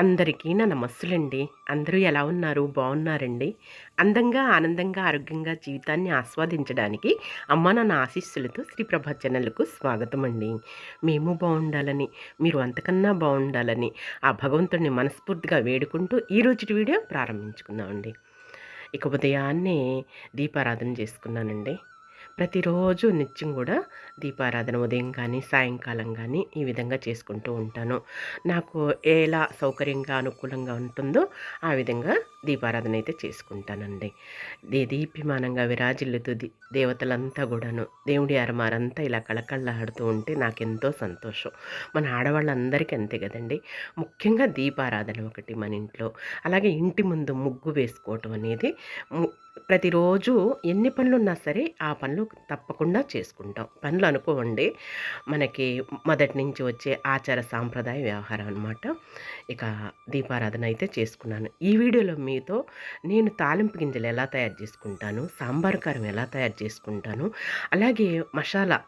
అందరికీ నా నమస్సులండి. అందరూ ఎలా ఉన్నారు? బాగున్నారండి? అందంగా ఆనందంగా ఆరోగ్యంగా జీవితాన్ని ఆస్వాదించడానికి అమ్మ నాన్న ఆశీస్సులతో శ్రీ ప్రభా ఛానల్కు స్వాగతం అండి మేము బాగుండాలని మీరు అంతకన్నా బాగుండాలని ఆ భగవంతుడిని మనస్ఫూర్తిగా వేడుకుంటూ ఈ రోజు వీడియో ప్రారంభించుకుందామండి. ఇక ఉదయాన్నే దీపారాధన చేసుకున్నానండి. ప్రతిరోజు నిత్యం కూడా దీపారాధన ఉదయం కానీ సాయంకాలం కానీ ఈ విధంగా చేసుకుంటూ ఉంటాను. నాకు ఎలా సౌకర్యంగా అనుకూలంగా ఉంటుందో ఆ విధంగా దీపారాధన అయితే చేసుకుంటానండి. దీ దీప్యమానంగా విరాజిల్లుతూ ది దేవతలంతా కూడాను దేవుడి అరమారంతా ఇలా కళకళలాడుతూ ఉంటే నాకెంతో సంతోషం. మన ఆడవాళ్ళందరికీ అంతే కదండి. ముఖ్యంగా దీపారాధన ఒకటి మన ఇంట్లో. అలాగే ఇంటి ముందు ముగ్గు వేసుకోవటం అనేది ము- ప్రతిరోజు ఎన్ని పనులు ఉన్నా సరే ఆ పనులు తప్పకుండా చేసుకుంటాం. పనులు అనుకోండి మనకి మొదటి నుంచి వచ్చే ఆచార సాంప్రదాయ వ్యవహారం అనమాట ఇక దీపారాధన అయితే చేసుకున్నాను. ఈ వీడియోలో మీతో నేను తాలింపు గింజలు ఎలా తయారు చేసుకుంటాను సాంబార్ కారం ఎలా తయారు చేసుకుంటాను అలాగే మసాలా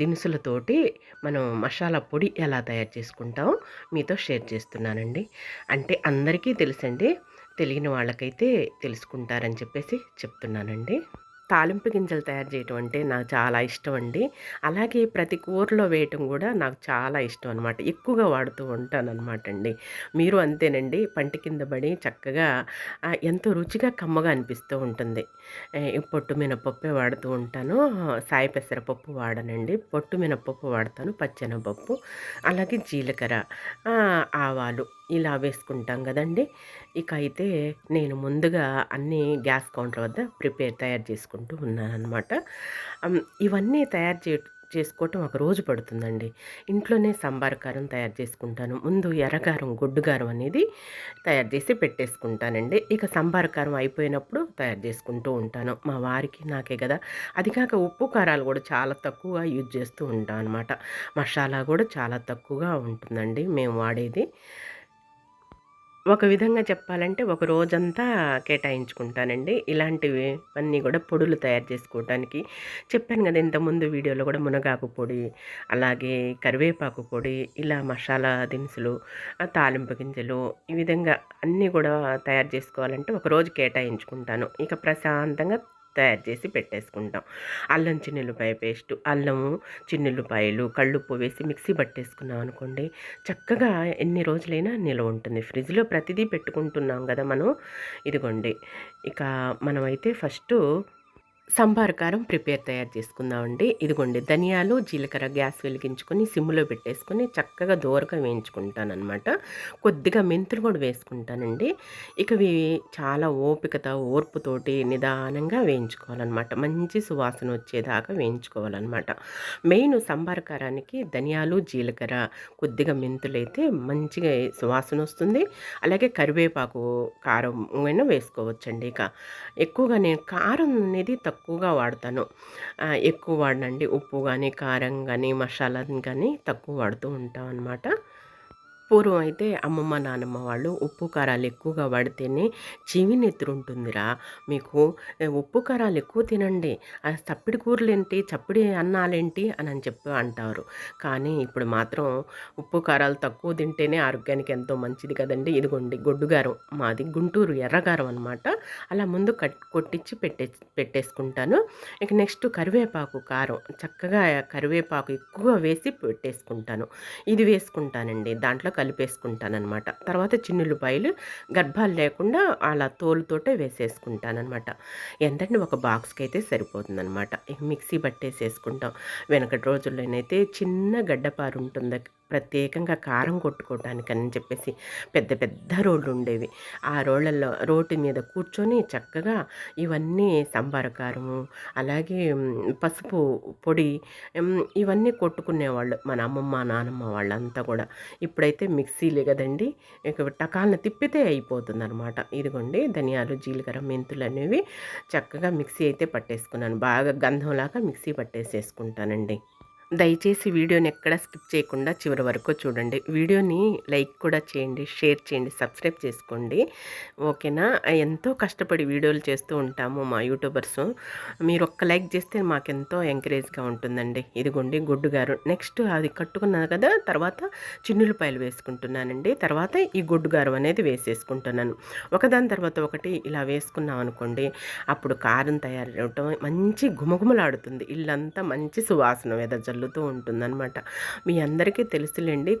దినుసులతోటి మనం మసాలా పొడి ఎలా తయారు చేసుకుంటామో మీతో షేర్ చేస్తున్నానండి. అంటే అందరికీ తెలుసండి తెలియని వాళ్ళకైతే తెలుసుకుంటారని చెప్పేసి చెప్తున్నానండి. తాలింపు గింజలు తయారు చేయటం అంటే నాకు చాలా ఇష్టం అండి. అలాగే ప్రతి కూరలో వేయటం కూడా నాకు చాలా ఇష్టం అనమాట ఎక్కువగా వాడుతూ ఉంటాను అనమాట అండి. మీరు అంతేనండి. పంటి కింద పడి చక్కగా ఎంతో రుచిగా కమ్మగా అనిపిస్తూ ఉంటుంది. పొట్టు మినపప్పే వాడుతూ ఉంటాను. సాయి పెసరపప్పు వాడనండి. పొట్టు మినపప్పు వాడతాను. పచ్చెనపప్పు అలాగే జీలకర్ర ఆవాలు ఇలా వేసుకుంటాం కదండి. ఇక అయితే నేను ముందుగా అన్నీ గ్యాస్ కౌంటర్ వద్ద ప్రిపేర్ తయారు చేసుకుంటూ ఉన్నానమాట ఇవన్నీ తయారు చే చేసుకోవటం ఒక రోజు పడుతుందండి. ఇంట్లోనే సాంబార్ కారం తయారు చేసుకుంటాను. ముందు ఎర్రగారం గొడ్డుగారం అనేది తయారు చేసి పెట్టేసుకుంటానండి. ఇక సాంబార్ కారం అయిపోయినప్పుడు తయారు చేసుకుంటూ ఉంటాను. మా వారికి నాకే కదా. అది కాక ఉప్పు కారాలు కూడా చాలా తక్కువగా యూజ్ చేస్తూ ఉంటాం అనమాట మసాలా కూడా చాలా తక్కువగా ఉంటుందండి. మేము వాడేది. ఒక విధంగా చెప్పాలంటే ఒక రోజంతా కేటాయించుకుంటానండి. ఇలాంటివి అన్నీ కూడా పొడులు తయారు చేసుకోవడానికి చెప్పాను కదా ఇంతకుముందు వీడియోలో కూడా మునగాకు పొడి అలాగే కరివేపాకు పొడి ఇలా మసాలా దినుసులు తాలింపు గింజలు ఈ విధంగా అన్నీ కూడా తయారు చేసుకోవాలంటే ఒక రోజు కేటాయించుకుంటాను. ఇక ప్రశాంతంగా తయారు చేసి పెట్టేసుకుంటాం. అల్లం చిన్నెల్లిపాయ పేస్ట్ అల్లము చిన్నెల్లిపాయలు కళ్ళుప్పు వేసి మిక్సీ పట్టేసుకున్నాం అనుకోండి చక్కగా ఎన్ని రోజులైనా నిల్వ ఉంటుంది. ఫ్రిడ్జ్లో ప్రతిదీ పెట్టుకుంటున్నాం కదా మనం? ఇదిగోండి. ఇక మనమైతే ఫస్ట్ సంబార్ కారం ప్రిపేర్ తయారు చేసుకుందామండి. ఇదిగోండి ధనియాలు జీలకర్ర గ్యాస్ వెలిగించుకొని సిమ్లో పెట్టేసుకొని చక్కగా దోరగా వేయించుకుంటానమాట కొద్దిగా మెంతులు కూడా వేసుకుంటానండి. ఇక ఇవి చాలా ఓపికతో ఓర్పుతోటి నిదానంగా వేయించుకోవాలన్నమాట. మంచి సువాసన వచ్చేదాకా వేయించుకోవాలన్నమాట. మెయిన్ సంబార్ కారానికి ధనియాలు జీలకర్ర కొద్దిగా మెంతులు అయితే మంచిగా సువాసన వస్తుంది. అలాగే కరివేపాకు కారం అయినా వేసుకోవచ్చండి ఇక. ఎక్కువగా నేను కారం అనేది తక్కువ తక్కువగా వాడతాను. ఎక్కువ వాడనండి. ఉప్పు కానీ కారం కానీ మసాలా కానీ తక్కువ వాడుతూ ఉంటాం అనమాట పూర్వం అయితే అమ్మమ్మ నానమ్మ వాళ్ళు ఉప్పు కారాలు ఎక్కువగా వాడితేనే చెవి నెత్తురు ఉంటుందిరా మీకు ఉప్పు కారాలు ఎక్కువ తినండి. ఆ చప్పిడి కూరలేంటి? చప్పిడి అన్నాలేంటి? అని అని చెప్పి అంటారు. కానీ ఇప్పుడు మాత్రం ఉప్పు కారాలు తక్కువ తింటేనే ఆరోగ్యానికి ఎంతో మంచిది కదండి. ఇదిగోండి గొడ్డుగారం మాది గుంటూరు ఎర్రగారం అనమాట అలా ముందు కట్ కొట్టించి పెట్టే పెట్టేసుకుంటాను. ఇక నెక్స్ట్ కరివేపాకు కారం. చక్కగా కరివేపాకు ఎక్కువ వేసి పెట్టేసుకుంటాను. ఇది వేసుకుంటానండి. దాంట్లో కలిపేసుకుంటానమాట తర్వాత చిన్నులపాయలు గర్భాలు లేకుండా అలా తోలుతోటే వేసేసుకుంటానమాట ఎంతంటే ఒక బాక్స్కి అయితే సరిపోతుందన్నమాట. మిక్సీ పట్టేసేసుకుంటాం. వెనకటి రోజుల్లోనైతే చిన్న గడ్డపారు ఉంటుంది ప్రత్యేకంగా కారం కొట్టుకోవడానికి అని చెప్పేసి పెద్ద పెద్ద రోళ్ళు ఉండేవి ఆ రోళ్ళల్లో రోటి మీద కూర్చొని చక్కగా ఇవన్నీ సంబార కారము అలాగే పసుపు పొడి ఇవన్నీ కొట్టుకునేవాళ్ళు మన అమ్మమ్మ నానమ్మ వాళ్ళంతా కూడా. ఇప్పుడైతే మిక్సీలే కదండి ఇక టకాలను తిప్పితే అయిపోతుంది అనమాట ఇదిగోండి ధనియాలు జీలకర్ర మెంతులు అనేవి చక్కగా మిక్సీ అయితే పట్టేసుకున్నాను. బాగా గంధంలాగా మిక్సీ పట్టేసేసుకుంటానండి. దయచేసి వీడియోని ఎక్కడ స్కిప్ చేయకుండా చివరి వరకు చూడండి. వీడియోని లైక్ కూడా చేయండి షేర్ చేయండి సబ్స్క్రైబ్ చేసుకోండి. ఓకేనా? ఎంతో కష్టపడి వీడియోలు చేస్తూ ఉంటాము మా యూట్యూబర్స్. మీరు ఒక్క లైక్ చేస్తే మాకు ఎంతో ఎంకరేజ్గా ఉంటుందండి. ఇదిగోండి గుడ్డు గారు. నెక్స్ట్ అది కట్టుకున్నాను కదా తర్వాత చిన్నులపాయలు వేసుకుంటున్నానండి. తర్వాత ఈ గుడ్డు గారు అనేది వేసేసుకుంటున్నాను. ఒకదాని తర్వాత ఒకటి ఇలా వేసుకున్నాం అనుకోండి అప్పుడు కారం తయారవటం మంచి గుమగుమలాడుతుంది ఇల్లంతా మంచి సువాసన వెదజల్లు జల్లుతూ ఉంటుందన్నమాట. మీ అందరికీ తెలుసులేండి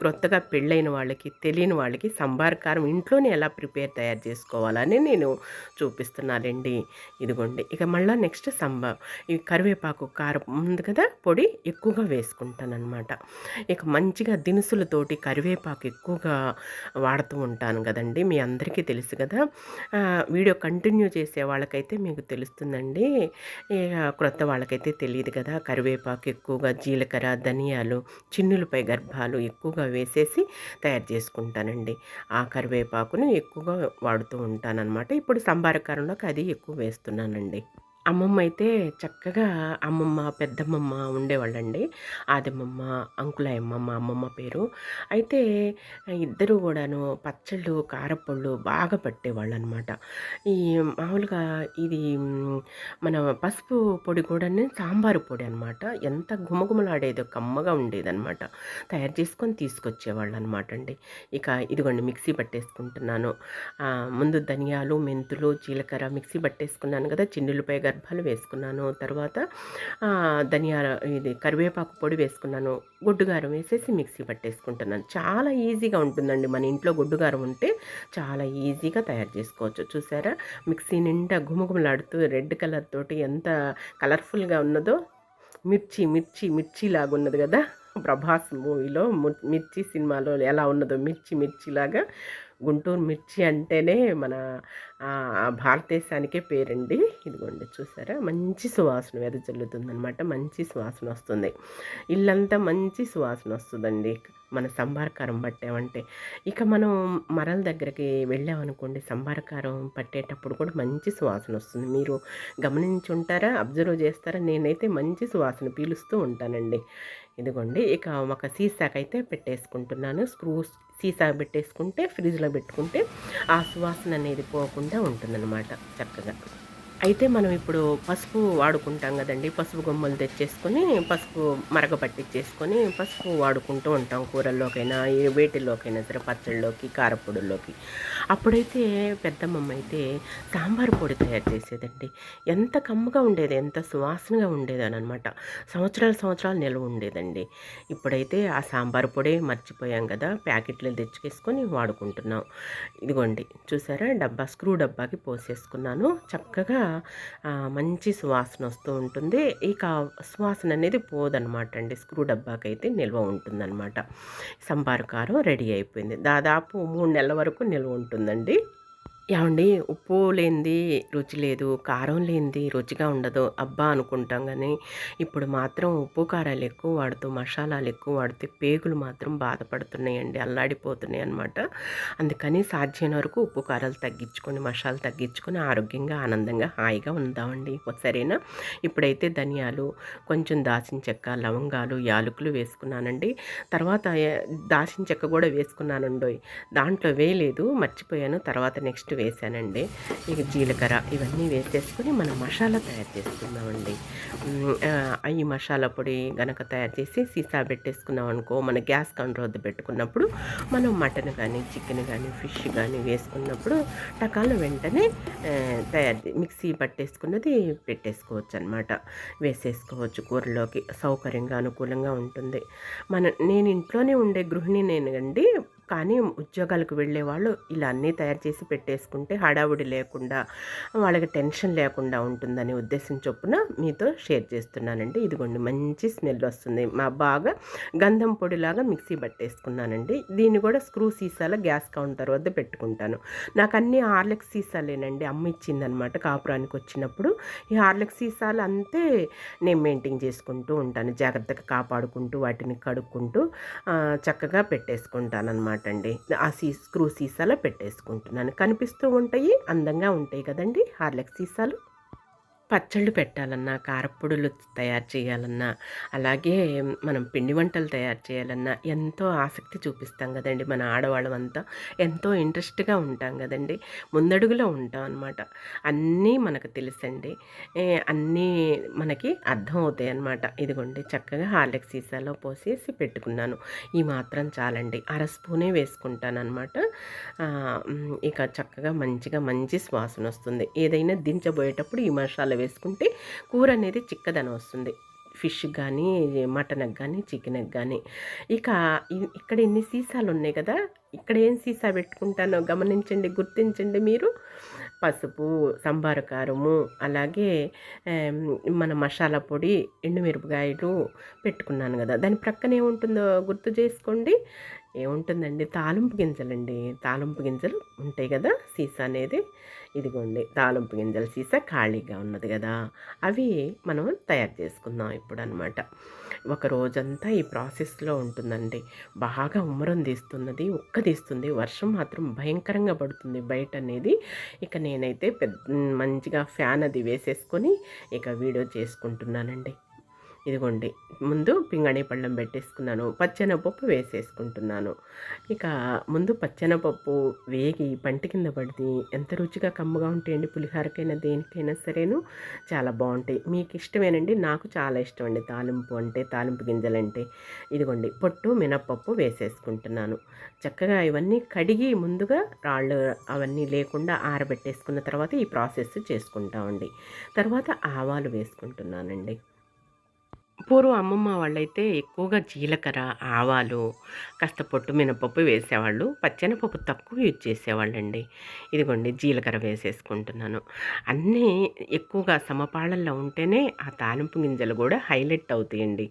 క్రొత్తగా పెళ్ళైన వాళ్ళకి తెలియని వాళ్ళకి సంబార్ కారం ఇంట్లోనే ఎలా ప్రిపేర్ తయారు చేసుకోవాలని నేను చూపిస్తున్నానండి. ఇదిగోండి ఇక మళ్ళీ నెక్స్ట్ సంబార్ ఈ కరివేపాకు కారం ఉంది కదా పొడి ఎక్కువగా వేసుకుంటాను అనమాట ఇక మంచిగా దినుసులతోటి కరివేపాకు ఎక్కువగా వాడుతూ ఉంటాను కదండి మీ అందరికీ తెలుసు కదా. వీడియో కంటిన్యూ చేసే వాళ్ళకైతే మీకు తెలుస్తుందండి. ఇక క్రొత్త వాళ్ళకైతే తెలియదు కదా కరివేపాకు ఎక్కువ ఎక్కువగా జీలకర్ర ధనియాలు చిన్నులపై గర్భాలు ఎక్కువగా వేసేసి తయారు చేసుకుంటానండి. ఆ కరివేపాకును ఎక్కువగా వాడుతూ ఉంటానన్నమాట. ఇప్పుడు సంబారకారంలోకి అది ఎక్కువ వేస్తున్నానండి. అమ్మమ్మ అయితే చక్కగా అమ్మమ్మ పెద్దమ్మమ్మ ఉండేవాళ్ళండి. ఆదమ్మమ్మ అంకులాయమ్మమ్మ అమ్మమ్మ పేరు. అయితే ఇద్దరు కూడాను పచ్చళ్ళు కారపళ్ళు బాగా పట్టేవాళ్ళు అనమాట ఈ మామూలుగా ఇది మన పసుపు పొడి కూడా సాంబారు పొడి అనమాట. ఎంత గుమగుమలాడేదో కమ్మగా ఉండేదన్నమాట తయారు చేసుకొని తీసుకొచ్చేవాళ్ళు అనమాట అండి ఇక ఇదిగోండి మిక్సీ పట్టేసుకుంటున్నాను. ముందు ధనియాలు మెంతులు జీలకర్ర మిక్సీ పట్టేసుకున్నాను కదా చిన్నులపై దర్భాలు వేసుకున్నాను. తర్వాత ధనియాల ఇది కరివేపాకు పొడి వేసుకున్నాను. గుడ్డుగారం వేసేసి మిక్సీ పట్టేసుకుంటున్నాను. చాలా ఈజీగా ఉంటుందండి. మన ఇంట్లో గుడ్డుగారం ఉంటే చాలా ఈజీగా తయారు చేసుకోవచ్చు. చూసారా? మిక్సీ నిండా గుమగుమలాడుతూ రెడ్ కలర్ తోటి ఎంత కలర్ఫుల్గా ఉన్నదో మిర్చి మిర్చి మిర్చిలాగా ఉన్నది కదా? ప్రభాస్ మూవీలో మిర్చి సినిమాలో ఎలా ఉన్నదో మిర్చి మిర్చిలాగా గుంటూరు మిర్చి అంటేనే మన భారతదేశానికే పేరండి. ఇదిగోండి చూసారా? మంచి సువాసన వెదజల్లుతుందనమాట మంచి సువాసన వస్తుంది. ఇల్లంతా మంచి సువాసన వస్తుందండి. మన సంబారకారం పట్టామంటే. ఇక మనం మరల దగ్గరికి వెళ్ళామనుకోండి సంబారకారం పట్టేటప్పుడు కూడా మంచి సువాసన వస్తుంది. మీరు గమనించి ఉంటారా అబ్జర్వ్ చేస్తారా? నేనైతే మంచి సువాసన పీలుస్తూ ఉంటానండి. ఇదిగోండి ఇక ఒక సీసాకైతే పెట్టేసుకుంటున్నాను. స్క్రూస్ సీసా పెట్టేసుకుంటే ఫ్రిడ్జ్లో పెట్టుకుంటే ఆ సువాసన అనేది పోకుండా ఉంటుందన్నమాట చక్కగా. అయితే మనం ఇప్పుడు పసుపు వాడుకుంటాం కదండి. పసుపు గొమ్మలు తెచ్చేసుకొని పసుపు మరగ పట్టించేసుకొని పసుపు వాడుకుంటూ ఉంటాం కూరల్లోకైనా వేటిల్లోకైనా సరే పచ్చళ్ళలోకి కారపొడుల్లోకి. అప్పుడైతే పెద్దమ్మమ్మ అయితే సాంబార్ పొడి తయారు చేసేదండి. ఎంత కమ్మగా ఉండేది ఎంత సువాసనగా ఉండేదని అనమాట సంవత్సరాలు సంవత్సరాలు నిల్వ ఉండేదండి. ఇప్పుడైతే ఆ సాంబార్ పొడి మర్చిపోయాం కదా ప్యాకెట్లు తెచ్చుకేసుకొని వాడుకుంటున్నాం. ఇదిగోండి చూసారా? డబ్బా స్క్రూ డబ్బాకి పోసేసుకున్నాను. చక్కగా మంచి సువాసన వస్తూ ఉంటుంది. ఇక సువాసన అనేది పోదనమాట అండి స్క్రూ డబ్బాకి అయితే నిల్వ ఉంటుందన్నమాట సంబారు కారం రెడీ అయిపోయింది. దాదాపు మూడు నెలల వరకు నిల్వ ఉంటుందండి. ఏమండి? ఉప్పు లేనిది రుచి లేదు కారం లేనిది రుచిగా ఉండదు. అబ్బా అనుకుంటాం కానీ ఇప్పుడు మాత్రం ఉప్పు కారాలు ఎక్కువ వాడుతూ మసాలాలు ఎక్కువ వాడితే పేగులు మాత్రం బాధపడుతున్నాయండి అల్లాడిపోతున్నాయి అనమాట అందుకని సాధ్యమైన వరకు ఉప్పు కారాలు తగ్గించుకొని మసాలాలు తగ్గించుకొని ఆరోగ్యంగా ఆనందంగా హాయిగా ఉందామండి. సరేనా? ఇప్పుడైతే ధనియాలు కొంచెం దాచిన చెక్క లవంగాలు యాలకులు వేసుకున్నానండి. తర్వాత దాచిన చెక్క కూడా వేసుకున్నానండి దాంట్లో వేయలేదు మర్చిపోయాను. తర్వాత నెక్స్ట్ వేసానండి ఇక జీలకర్ర ఇవన్నీ వేసేసుకొని మనం మసాలా తయారు చేసుకుందామండి. ఈ మసాలా పొడి గనక తయారు చేసి సీసా పెట్టేసుకున్నాం అనుకో మన గ్యాస్ కంట్రోల్ పెట్టుకున్నప్పుడు మనం మటన్ కానీ చికెన్ కానీ ఫిష్ కానీ వేసుకున్నప్పుడు టకాలు వెంటనే తయారు మిక్సీ పట్టేసుకున్నది పెట్టేసుకోవచ్చు అనమాట వేసేసుకోవచ్చు కూరలోకి సౌకర్యంగా అనుకూలంగా ఉంటుంది. మన నేను ఇంట్లోనే ఉండే గృహిణి నేను అండి కానీ ఉద్యోగాలకు వెళ్ళే వాళ్ళు ఇలా అన్నీ తయారు చేసి పెట్టేసుకుంటే హడావుడి లేకుండా వాళ్ళకి టెన్షన్ లేకుండా ఉంటుందనే ఉద్దేశం చొప్పున మీతో షేర్ చేస్తున్నానండి. ఇదిగోండి మంచి స్మెల్ వస్తుంది. మా బాగా గంధం పొడిలాగా మిక్సీ పట్టేసుకున్నానండి దీన్ని కూడా స్క్రూ సీసాల గ్యాస్ కౌంటర్ వద్ద పెట్టుకుంటాను. నాకు అన్ని హార్లెక్స్ సీసాలేనండి. అమ్మ ఇచ్చిందనమాట కాపురానికి వచ్చినప్పుడు. ఈ హార్లెక్స్ సీసాలు అంతే నేను మెయింటైన్ చేసుకుంటూ ఉంటాను. జాగ్రత్తగా కాపాడుకుంటూ వాటిని కడుక్కుంటూ చక్కగా పెట్టేసుకుంటాను అనమాట అనమాట అండి ఆ సీ స్క్రూ సీసాలో పెట్టేసుకుంటున్నాను. కనిపిస్తూ ఉంటాయి అందంగా ఉంటాయి కదండి హార్లెక్స్ సీసాలు. పచ్చళ్ళు పెట్టాలన్నా, కారపొడులు తయారు చేయాలన్నా, అలాగే మనం పిండి వంటలు తయారు చేయాలన్నా ఎంతో ఆసక్తి చూపిస్తాం కదండి మన ఆడవాళ్ళమంతా. ఎంతో ఇంట్రెస్ట్‌గా ఉంటాం కదండి ముందడుగులో ఉంటాం అనమాట. అన్నీ మనకు తెలుసండి. అన్నీ మనకి అర్థం అవుతాయనమాట ఇదిగోండి చక్కగా హార్లిక్ సీసాలో పోసేసి పెట్టుకున్నాను. ఈ మాత్రం చాలండి. అర స్పూనే వేసుకుంటాను అనమాట ఇక చక్కగా మంచిగా మంచి వాసనొస్తుంది. ఏదైనా దించబోయేటప్పుడు ఈ మసాలా వేసుకుంటే కూర అనేది చిక్కదనం వస్తుంది. ఫిష్ కానీ మటన్‌కి కానీ చికెన్‌కి కానీ ఇక ఇక్కడ ఇక్కడ ఇన్ని సీసాలున్నాయి కదా ఇక్కడ ఏం సీసా పెట్టుకుంటానో గమనించండి, గుర్తించండి మీరు. పసుపు, సంబార కారము, అలాగే మన మసాలా పొడి, ఎండుమిరపకాయలు పెట్టుకున్నాను కదా దాని ప్రక్కన ఏముంటుందో గుర్తు చేసుకోండి. ఏముంటుందండి తాలింపు గింజలండి. తాలింపు గింజలు ఉంటాయి కదా సీసా అనేది. ఇదిగోండి తాలింపు గింజల సీసా ఖాళీగా ఉన్నది కదా అవి మనం తయారు చేసుకుందాం ఇప్పుడనమాట. ఒక రోజంతా ఈ ప్రాసెస్‌లో ఉంటుందండి. బాగా ఉమ్మరం తీస్తున్నది, ఉక్క తీస్తుంది వర్షం మాత్రం భయంకరంగా పడుతుంది బయట అనేది ఇక నేనైతే పెద్ద మంచిగా ఫ్యాన్ అది వేసేసుకొని ఇక వీడియో చేసుకుంటున్నానండి. ఇదిగోండి ముందు పింగాణీ పళ్ళం పెట్టేసుకున్నాను. పచ్చెనపప్పు వేసేసుకుంటున్నాను. ఇక ముందు పచ్చెనపప్పు వేగి పంట కింద పడితే ఎంత రుచిగా కమ్మగా ఉంటాయండి పులిహారకైనా దేనికైనా సరేను చాలా బాగుంటాయి మీకు ఇష్టమేనండి నాకు చాలా ఇష్టం అండి తాలింపు అంటే, తాలింపు గింజలంటే. ఇదిగోండి పొట్టు మినప్పప్పు వేసేసుకుంటున్నాను. చక్కగా ఇవన్నీ కడిగి ముందుగా రాళ్ళు అవన్నీ లేకుండా ఆరబెట్టేసుకున్న తర్వాత ఈ ప్రాసెస్ చేసుకుంటామండి. తర్వాత ఆవాలు వేసుకుంటున్నానండి. పూర్వం అమ్మమ్మ వాళ్ళైతే ఎక్కువగా జీలకర్ర, ఆవాలు, కాస్త పొట్టు మినపప్పు వేసేవాళ్ళు. పచ్చెనపప్పు తక్కువ యూజ్ చేసేవాళ్ళండి. ఇదిగోండి జీలకర్ర వేసేసుకుంటున్నాను. అన్నీ ఎక్కువగా సమపాళల్లో ఉంటేనే ఆ తాలింపు గింజలు కూడా హైలైట్ అవుతాయండి.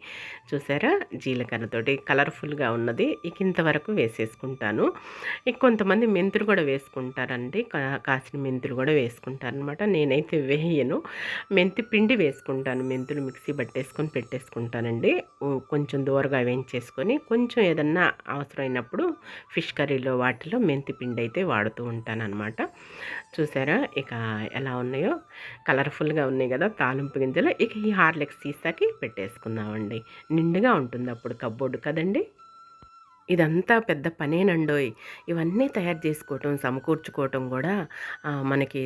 చూసారా? జీలకర్రతోటి కలర్‌ఫుల్‌గా ఉన్నది. ఇక ఇంతవరకు వేసేసుకుంటాను. ఇక కొంతమంది మెంతులు కూడా వేసుకుంటారండి. కా కాసిన మెంతులు కూడా వేసుకుంటారనమాట. నేనైతే వేయను. మెంతి పిండి వేసుకుంటాను. మెంతులు మిక్సీ పట్టేసుకొని పెట్టేసి హ్మ్. కొంచెం దోరగా వేయించేసుకొని కొంచెం ఏదన్నా అవసరమైనప్పుడు ఫిష్ కర్రీలో వాటిలో మెంతి పిండి అయితే వాడుతూ ఉంటాననమాట. చూసారా? ఇక ఎలా ఉన్నాయో కలర్‌ఫుల్‌గా ఉన్నాయి కదా తాలింపు గింజలు. ఇక ఈ హార్లిక్స్ తీసాకి పెట్టేసుకుందామండి. నిండుగా ఉంటుంది అప్పుడు కప్‌బోర్డ్ కదండీ! ఇదంతా పెద్ద పనేనండోయ్! ఇవన్నీ తయారు చేసుకోవటం, సమకూర్చుకోవటం కూడా మనకి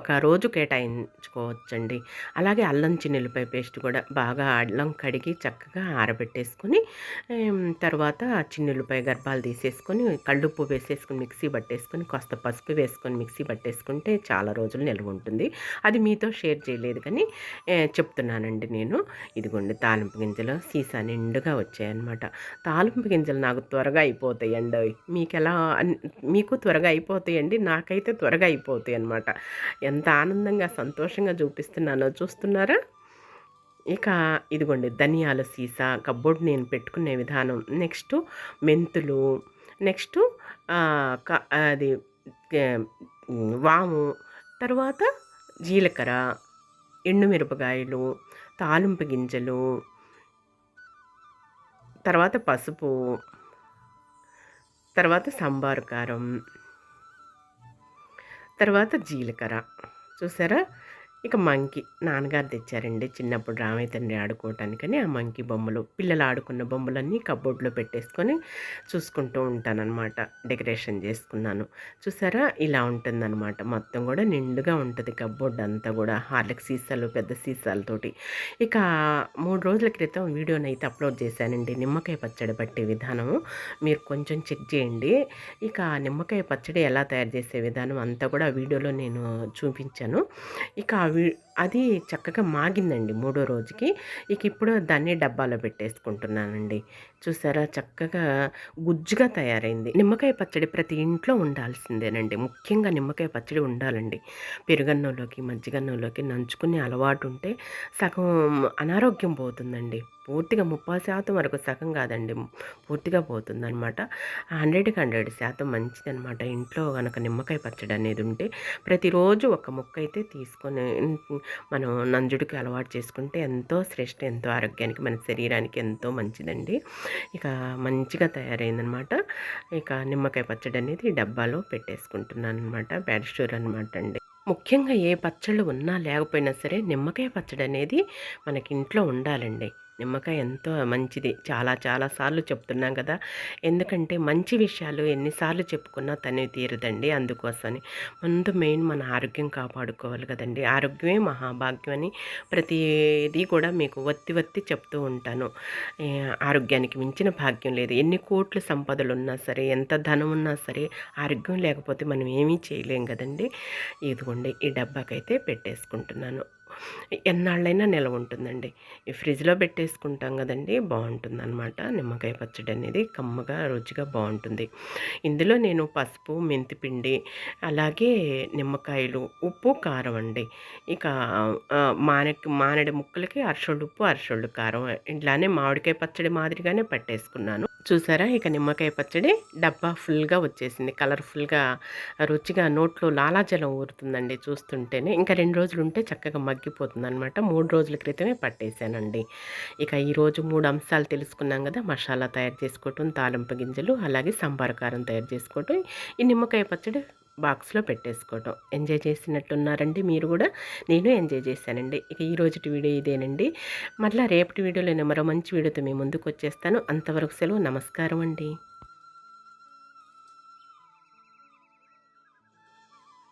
ఒక రోజు కేటాయించుకోవచ్చండి. అలాగే అల్లం చిన్నుల్లిపాయ పేస్ట్ కూడా బాగా అల్లం కడిగి చక్కగా ఆరబెట్టేసుకొని తర్వాత చిన్నుల్లిపాయ గర్భాలు తీసేసుకొని, కళ్ళుప్పు వేసేసుకొని మిక్సీ పట్టేసుకొని, కాస్త పసుపు వేసుకొని మిక్సీ పట్టేసుకుంటే చాలా రోజులు నిల్వ ఉంటుంది అది మీతో షేర్ చేయలేదు కానీ చెప్తున్నానండి నేను. ఇదిగోండి తాలింపు గింజలు సీసా నిండుగా వచ్చాయన్నమాట. తాలింపు గింజలు నాకు త్వరగా అయిపోతాయండి మీకు ఎలా మీకు త్వరగా అయిపోతాయండి. నాకైతే త్వరగా అయిపోతాయి అనమాట ఎంత ఆనందంగా, సంతోషంగా చూపిస్తున్నానో చూస్తున్నారా? ఇక ఇదిగోండి ధనియాల సీసా కబ్బోర్డ్ నేను పెట్టుకునే విధానం. నెక్స్ట్ మెంతులు, నెక్స్ట్ క అది వాము, తర్వాత జీలకర్ర, ఎండుమిరపకాయలు, తాలింపు గింజలు తర్వాత పసుపు, తర్వాత సాంబారు కారం, తర్వాత జీలకర్ర. చూసారా? ఇక మంకీ నాన్నగారు తెచ్చారండి చిన్నప్పుడు రామయ్య తండ్రి ఆడుకోవటానికని ఆ మంకీ బొమ్మలు. పిల్లలు ఆడుకున్న బొమ్మలన్నీ కప్‌బోర్డ్‌లో పెట్టేసుకొని చూసుకుంటూ ఉంటానన్నమాట డెకరేషన్ చేసుకున్నాను. చూసారా? ఇలా ఉంటుందనమాట. మొత్తం కూడా నిండుగా ఉంటుంది కప్‌బోర్డ్ అంతా కూడా హార్లిక్ సీసాలు, పెద్ద సీసాలతోటి. ఇక మూడు రోజుల క్రితం వీడియోనైతే అప్‌లోడ్ చేశానండి. నిమ్మకాయ పచ్చడి పట్టే విధానము. మీరు కొంచెం చెక్ చేయండి. ఇక నిమ్మకాయ పచ్చడి ఎలా తయారు చేసే విధానం అంతా కూడా వీడియోలో నేను చూపించాను. ఇక అవి అది చక్కగా మాగిందండి మూడో రోజుకి. ఇక ఇప్పుడు దాన్ని డబ్బాలో పెట్టేసుకుంటున్నానండి. చూసారా? చక్కగా గుజ్జుగా తయారైంది. నిమ్మకాయ పచ్చడి ప్రతి ఇంట్లో ఉండాల్సిందేనండి. ముఖ్యంగా నిమ్మకాయ పచ్చడి ఉండాలండి. పెరుగన్నంలోకి, మజ్జిగన్నంలోకి నంచుకునే అలవాటు ఉంటే సగం అనారోగ్యం పోతుందండి. పూర్తిగా 30% వరకు సగం కాదండి. పూర్తిగా పోతుందనమాట. 100కి 100% మంచిదనమాట. ఇంట్లో కనుక నిమ్మకాయ పచ్చడి అనేది ఉంటే ప్రతిరోజు ఒక ముక్క అయితే తీసుకొని మనం నంజుడికి అలవాటు చేసుకుంటే ఎంతో శ్రేష్ట, ఎంతో ఆరోగ్యానికి, మన శరీరానికి ఎంతో మంచిదండి. ఇక మంచిగా తయారైందనమాట. ఇక నిమ్మకాయ పచ్చడి అనేది డబ్బాలో పెట్టేసుకుంటున్నాననమాట. బ్యారిస్టోర్ అనమాట అండి. ముఖ్యంగా ఏ పచ్చళ్ళు ఉన్నా లేకపోయినా సరే నిమ్మకాయ పచ్చడి అనేది మనకి ఇంట్లో ఉండాలండి నిమ్మకాయ ఎంతో మంచిది. చాలా చాలా సార్లు చెప్తున్నాం కదా. ఎందుకంటే మంచి విషయాలు ఎన్నిసార్లు చెప్పుకున్నా తనే తీరదండి అందుకోసమని. ముందు మెయిన్ మన ఆరోగ్యం కాపాడుకోవాలి కదండి. ఆరోగ్యమే మహాభాగ్యం అని ప్రతిదీ కూడా మీకు వత్తి వత్తి చెప్తూ ఉంటాను. ఆరోగ్యానికి మించిన భాగ్యం లేదు. ఎన్ని కోట్ల సంపదలు ఉన్నా సరే ఎంత ధనం ఉన్నా సరే ఆరోగ్యం లేకపోతే మనం ఏమీ చేయలేం కదండి. ఇదిగోండి ఈ డబ్బాకైతే పెట్టేసుకుంటున్నాను. ఎన్నాళ్ళైనా నిల్వ ఉంటుందండి. ఈ ఫ్రిడ్జ్లో పెట్టేసుకుంటాం కదండి బాగుంటుంది అనమాట నిమ్మకాయ పచ్చడి అనేది కమ్మగా రుచిగా బాగుంటుంది. ఇందులో నేను పసుపు మెంతిపిండి అలాగే నిమ్మకాయలు ఉప్పు కారం అండి. ఇక మాన మానకి మానడి ముక్కలకి అరసొళ్ళు ఉప్పు అరసొళ్ళు కారం ఇట్లానే మామిడికాయ పచ్చడి మాదిరిగానే పట్టేసుకున్నాను. చూసారా? ఇక నిమ్మకాయ పచ్చడి డబ్బా ఫుల్గా వచ్చేసింది. కలర్ఫుల్గా రుచిగా నోట్లో లాలాజలం ఊరుతుందండి చూస్తుంటేనే. ఇంకా రెండు రోజులు ఉంటే చక్కగా మగ్గిపోతుంది అనమాట మూడు రోజుల క్రితమే పట్టేశానండి. ఇక ఈరోజు మూడు అంశాలు తెలుసుకున్నాం కదా. మసాలా తయారు చేసుకోవటం తాలింపు గింజలు అలాగే సాంబార్ కారం తయారు చేసుకోవటం. ఈ నిమ్మకాయ పచ్చడి బాక్స్లో పెట్టేసుకోవటం. ఎంజాయ్ చేసినట్టున్నారండి మీరు కూడా. నేను ఎంజాయ్ చేశానండి. ఇక ఈ రోజుటి వీడియో ఇదేనండి. మళ్ళీ రేపటి వీడియోలో మరో మంచి వీడియోతో మీ ముందుకు వచ్చేస్తాను. అంతవరకు సెలవు. నమస్కారం అండి.